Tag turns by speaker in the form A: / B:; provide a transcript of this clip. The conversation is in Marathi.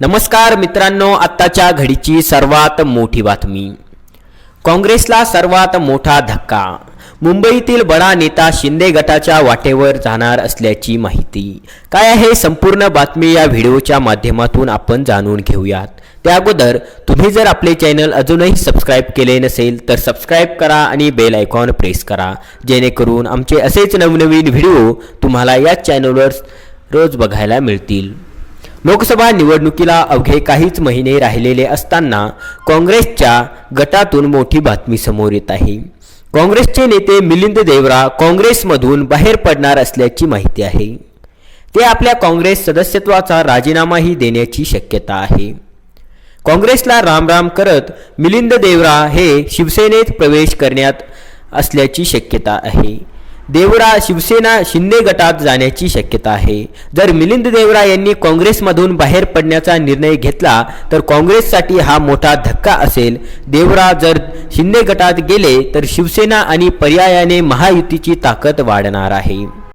A: नमस्कार मित्रांनो आत्ताच्या घडीची सर्वात मोठी बातमी. काँग्रेसला सर्वात मोठा धक्का. मुंबईतील बडा नेता शिंदे गटाच्या वाटेवर जाणार असल्याची माहिती. काय आहे संपूर्ण बातमी या व्हिडिओच्या माध्यमातून आपण जाणून घेऊयात. त्या अगोदर तुम्ही जर आपले चॅनल अजूनही सबस्क्राईब केले नसेल तर सबस्क्राईब करा आणि बेल आयकॉन प्रेस करा. जेणेकरून आमचे असेच नवनवीन व्हिडिओ तुम्हाला याच चॅनलवर रोज बघायला मिळतील. लोकसभा निवडणुकीला अवघे काहीच महिने राहिलेले असताना काँग्रेसच्या गटातून मोठी बातमी समोर येत आहे. काँग्रेसचे नेते मिलिंद देवरा काँग्रेसमधून बाहेर पडणार असल्याची माहिती आहे. ते आपल्या काँग्रेस सदस्यत्वाचा राजीनामाही देण्याची शक्यता आहे. काँग्रेसला रामराम करत मिलिंद देवरा हे शिवसेनेत प्रवेश करण्यात असल्याची शक्यता आहे. देवरा शिवसेना शिंदे गटात जाण्याची शक्यता आहे. जर मिलिंद देवरा यांनी काँग्रेसमधून बाहेर पडण्याचा निर्णय घेतला तर काँग्रेससाठी हा मोठा धक्का असेल. देवरा जर शिंदे गटात गेले तर शिवसेना आणि पर्यायाने महायुतीची ताकद वाढणार आहे.